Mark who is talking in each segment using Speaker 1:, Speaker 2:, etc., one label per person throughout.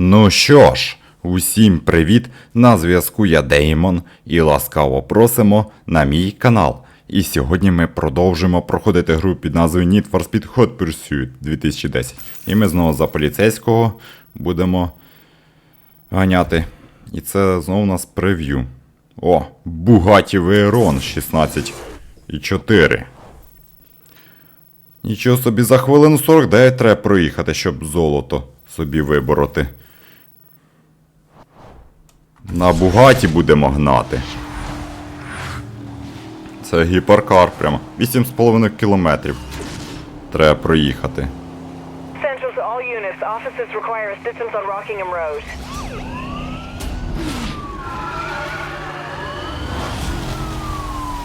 Speaker 1: Ну що ж, усім привіт! На зв'язку я Деймон і ласкаво просимо на мій канал. І сьогодні ми продовжимо проходити гру під назвою Need for Speed Hot Pursuit 2010. І ми знову за поліцейського будемо ганяти. І це знову у нас прев'ю. О, Bugatti Veyron 16 і 4. Нічого собі за хвилину 49 треба проїхати, щоб золото собі вибороти. На Бугаті будемо гнати. Це гіперкар прямо. 8,5 кілометрів. Треба проїхати.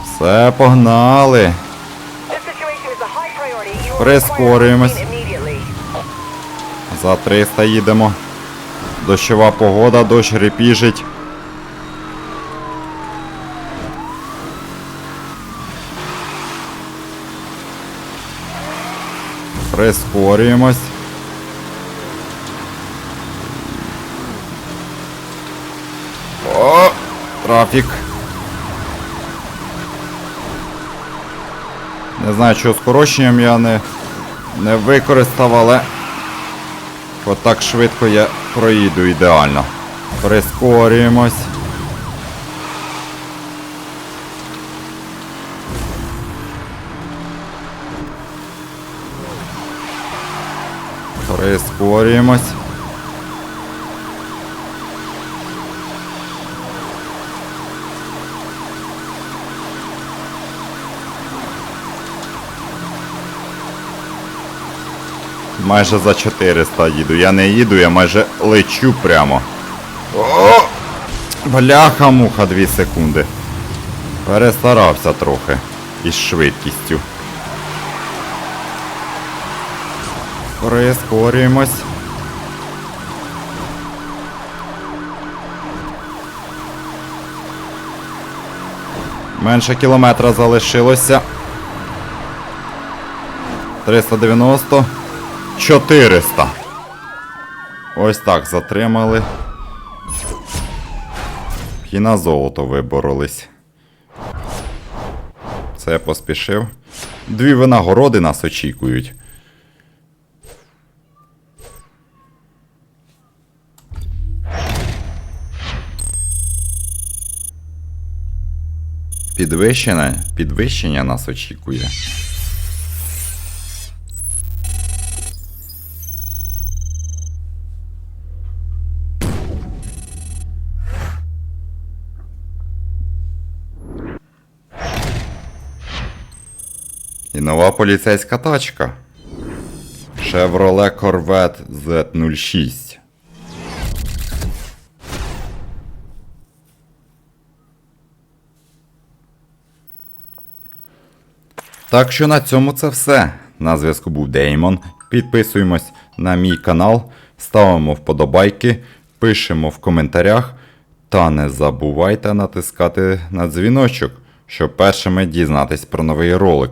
Speaker 1: Все, погнали. Прискорюємось. За 300 їдемо. Дощова погода, дощ репіжить. Прискорюємось. О, трафік. Не знаю, чого скороченням я не, не використав, але Отак швидко я проїду ідеально. Прискорюємось. Прискорюємось. Майже за 400 їду. Я не їду, я майже лечу прямо. О! Бляха муха 2 секунди. Перестарався трохи із швидкістю. Прискорюємось. Менше кілометра залишилося. 390. 400. Ось так затримали. І на золото виборолись. Це я поспішив. Дві винагороди нас очікують. Підвищення, підвищення нас очікує. І нова поліцейська тачка. Chevrolet Corvette Z06. Так що на цьому це все. На зв'язку був Деймон. Підписуємось на мій канал, ставимо вподобайки, пишемо в коментарях. Та не забувайте натискати на дзвіночок, щоб першими дізнатись про новий ролик.